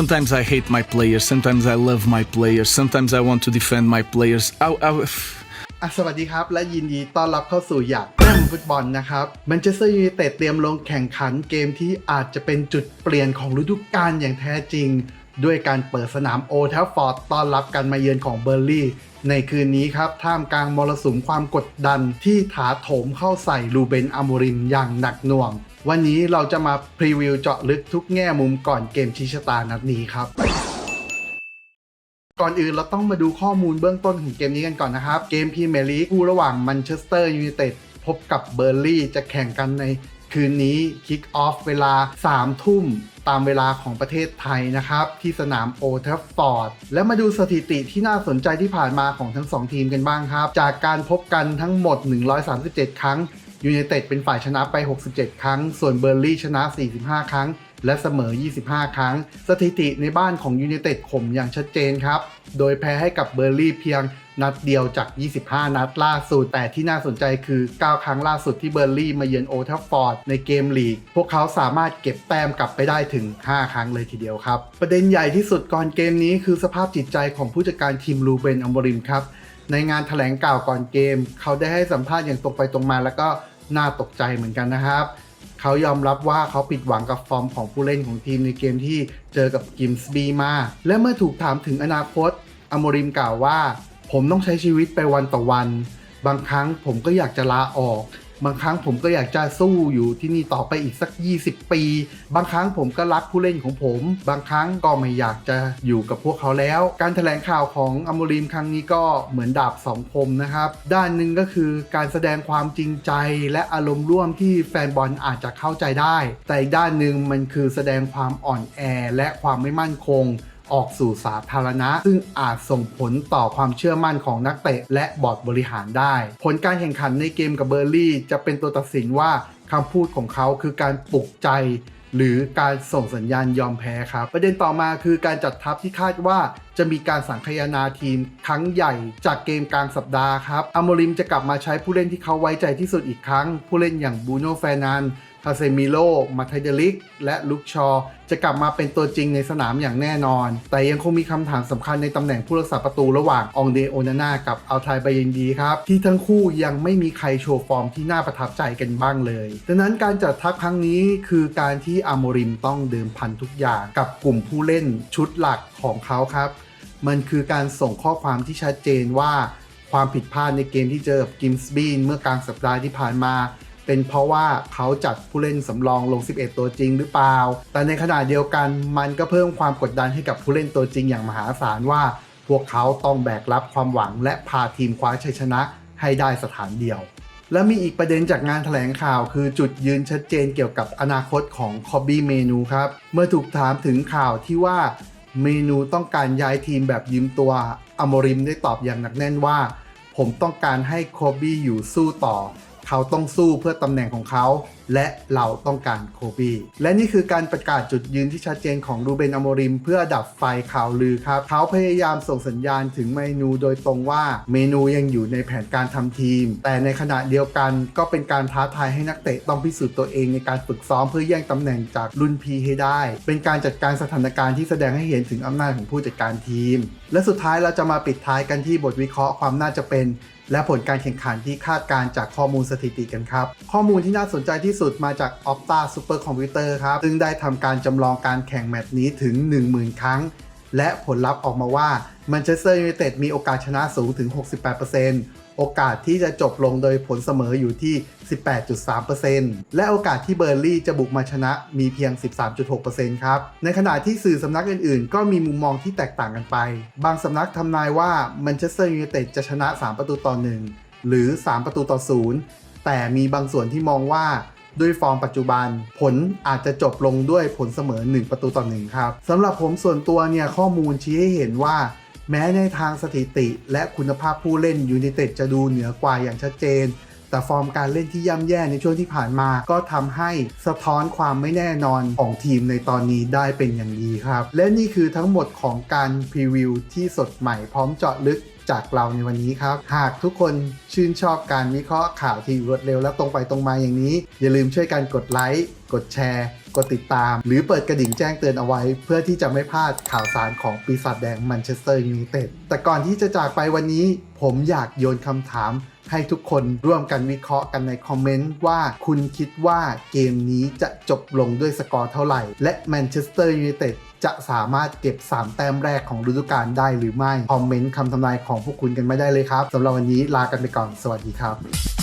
Sometimes I hate my players. Sometimes I love my players. Sometimes I want to defend my players. I, I, อะสวัสดีครับ และยินดีต้อนรับเข้าสู่อยากแต้มฟุตบอลนะครับแมนเชสเตอร์ยูไนเต็ดเตรียมลงแข่งขันเกมที่อาจจะเป็นจุดเปลี่ยนของฤดูกาลอย่างแท้จริง ด้วยการเปิดสนามโอทัฟฟอร์ดต้อนรับการมาเยือนของเบอร์ลี่ในคืนนี้ครับ ท่ามกลางมรสุมความกดดันที่ถาโถมเข้าใส่ลูเบนอามูริมอย่างหนักหน่วง วันนี้เราจะมาพรีวิวเจาะลึกทุกแง่มุมก่อนเกมชี้ชะตานัดนี้ครับ ก่อนอื่นเราต้องมาดูข้อมูลเบื้องต้นของเกมนี้กันก่อนนะครับ เกมพรีเมียร์ลีกคู่ระหว่างแมนเชสเตอร์ยูไนเต็ดพบกับเบอร์ลี่จะแข่งกันในคืนนี้คิกออฟเวลา 3 ทุ่มตามเวลาของประเทศไทยนะครับ ที่สนามโอทัฟฟอร์ด และมาดูสถิติที่น่าสนใจที่ผ่านมาของทั้ง 2 ทีมกันบ้างครับ จากการพบกันทั้งหมด 137 ครั้ง ยูไนเต็ดเป็นฝ่ายชนะไป 67 ครั้ง ส่วนเบอร์ลี่ชนะ 45 ครั้ง และเสมอ 25 ครั้ง สถิติในบ้านของยู i นเต็ดข่มอย่างชัดเจนครับ โดยแพ้ให้กับเบอร์ลี่เพียงนัดเดียวจาก 25 นัดล่าสุด แต่ที่น่าสนใจคือ 9 ครั้งล่าสุดที่เบอร์ลี่มาเยือนโอทัฟฟอร์ดในเกมลีก พวกเขาสามารถเก็บแต้มกลับไปได้ถึง 5 ครั้งเลยทีเดียวครับ ประเด็นใหญ่ที่สุดก่อนเกมนี้คือสภาพจิตใจของผู้จัดการทีมลูเบนอัมบริมครับ ในงานถแถลงข่าวก่อนเกม เขาได้ให้สัมภาษณ์อย่างตรงไปตรงมาแล้วก็ น่าตกใจเหมือนกันนะครับ เขายอมรับว่าเขาผิดหวังกับฟอร์มของผู้เล่นของทีมในเกมที่เจอกับกิมส์บีมา และเมื่อถูกถามถึงอนาคตอโมริมกล่าวว่า ผมต้องใช้ชีวิตไปวันต่อวัน บางครั้งผมก็อยากจะลาออก บางครั้งผมก็อยากจะสู้อยู่ที่นี่ต่อไปอีกสัก 20 ปี บางครั้งผมก็รักผู้เล่นของผม บางครั้งก็ไม่อยากจะอยู่กับพวกเขาแล้ว การถแถลงข่าวของอโมริมครั้งนี้ก็เหมือนดาบสองคมนะครับ ด้านหนึ่งก็คือการแสดงความจริงใจและอารมณ์ร่วมที่แฟนบอลอาจจะเข้าใจได้ แต่อีกด้านหนึ่งมันคือแสดงความอ่อนแอและความไม่มั่นคง ออกสู่สาธารณะ ซึ่งอาจส่งผลต่อความเชื่อมั่นของนักเตะ และบอร์ดบริหารได้ ผลการแข่งขันในเกมกับเบอร์ลี่ จะเป็นตัวตัดสินว่าคำพูดของเขาคือการปลุกใจหรือการส่งสัญญาณยอมแพ้ครับ ประเด็นต่อมาคือการจัดทัพที่คาดว่าจะมีการสังคายนาทีมครั้งใหญ่จากเกมกลางสัปดาห์ครับอโมริมจะกลับมาใช้ผู้เล่นที่เขาไว้ใจที่สุดอีกครั้ง ผู้เล่นอย่างบูโนแฟนัน คาเซมิโลมาไทเดลิก และลุกชอ จะกลับมาเป็นตัวจริงในสนามอย่างแน่นอน แต่ยังคงมีคำถามสำคัญในตำแหน่งผู้รักษาประตูระหว่างองเดโอนาน่ากับอัลไทบาเยนดีครับ ที่ทั้งคู่ยังไม่มีใครโชว์ฟอร์มที่น่าประทับใจกันบ้างเลย ดังนั้นการจัดทัพครั้งนี้คือการที่อาโมริมต้องเดิมพันทุกอย่างกับกลุ่มผู้เล่นชุดหลักของเขาครับ มันคือการส่งข้อความที่ชัดเจนว่าความผิดพลาดในเกมที่เจอกับกิมส์บีนเมื่อกลางสัปดาห์ที่ผ่านมา เป็นเพราะว่าเขาจัดผู้เล่นสำรองลง 11 ตัวจริงหรือเปล่า แต่ในขณะเดียวกันมันก็เพิ่มความกดดันให้กับผู้เล่นตัวจริงอย่างมหาศาลว่า พวกเขาต้องแบกรับความหวังและพาทีมคว้าชัยชนะให้ได้สถานเดียว และมีอีกประเด็นจากงานถแถลงข่าว คือจุดยืนชัดเจนเกี่ยวกับอนาคตของคอบบี้เมนูครับ เมื่อถูกถามถึงข่าวที่ว่าเมนูต้องการย้ายทีมแบบยืมตัวอโมริมได้ตอบอย่างหนักแน่นว่า ผมต้องการให้โคบี้อยู่สู้ต่อ เขาต้องสู้เพื่อตำแหน่งของเขา และเราต้องการโคบีและนี่คือการประกาศจุดยืนที่ชัดเจนของรูเบนอโมริม เพื่อดับไฟข่าวลือครับ เขาพยายามส่งสัญญาณถึงเมนูโดยตรงว่าเมนูยังอยู่ในแผนการทำทีม แต่ในขณะเดียวกันก็เป็นการท้าทายให้นักเตะต้องพิสูจน์ตัวเองในการฝึกซ้อมเพื่อแย่งตำแหน่งจากรุ่นพีให้ได้ เป็นการจัดการสถานการณ์ที่แสดงให้เห็นถึงอำนาจของผู้จัดการทีม และสุดท้ายเราจะมาปิดท้ายกันที่บทวิเคราะห์ความน่าจะเป็น และผลการแข่งขันที่คาดการจากข้อมูลสถิติกันครับ ข้อมูลที่น่าสนใจที่สุดมาจาก Opta Super Computer ครับ ซึ่งได้ทำการจำลองการแข่งแมตช์นี้ถึง 10,000 ครั้ง และผลลัพธ์ออกมาว่า Manchester United มีโอกาสชนะสูงถึง 68% โอกาสที่จะจบลงโดยผลเสมออยู่ที่ 18.3%และโอกาสที่เบอร์ลี่จะบุกมาชนะมีเพียง 13.6%ครับ ในขณะที่สื่อสำนักอื่นๆ ก็มีมุมมองที่แตกต่างกันไป บางสำนักทำนายว่า Manchester United จะชนะ 3 ประตูต่อ 1 หรือ 3 ประตูต่อ 0 แต่มีบางส่วนที่มองว่าด้วยฟอร์มปัจจุบันผลอาจจะจบลงด้วยผลเสมอ 1 ประตูต่อ 1 ครับสำหรับผมส่วนตัวเนี่ยข้อมูลชี้ให้เห็นว่า แม้ในทางสถิติและคุณภาพผู้เล่นยู i นเต็ดจะดูเหนือกว่าอย่างชัดเจน แต่ฟอร์มการเล่นที่ย่ำแย่ในช่วงที่ผ่านมาก็ทำให้สะท้อนความไม่แน่นอนของทีมในตอนนี้ได้เป็นอย่างดีครับ และนี่คือทั้งหมดของการพรีวิวที่สดใหม่พร้อมเจาะลึกจากเราในวันนี้ครับ หากทุกคนชื่นชอบการวิเคราะห์ข่าวที่รวดเร็วและตรงไปตรงมาอย่างนี้ อย่าลืมช่วยกันกดไลค์ กดแชร์ กดติดตาม หรือเปิดกระดิ่งแจ้งเตือนเอาไว้ เพื่อที่จะไม่พลาดข่าวสารของปีศาจแดงแมนเชสเตอร์ยูไนเต็ดแต่ก่อนที่จะจากไปวันนี้ ผมอยากโยนคำถามให้ทุกคนร่วมกันวิเคราะห์กันในคอมเมนต์ว่าคุณคิดว่าเกมนี้จะจบลงด้วยสกอร์เท่าไหร่ และแมนเชสเตอร์ยูไนเต็ดจะสามารถเก็บ 3 แต้มแรกของฤดูกาลได้หรือไม่ คอมเมนต์คำทำนายของพวกคุณกันไม่ได้เลยครับสำหรับวันนี้ลากันไปก่อน สวัสดีครับ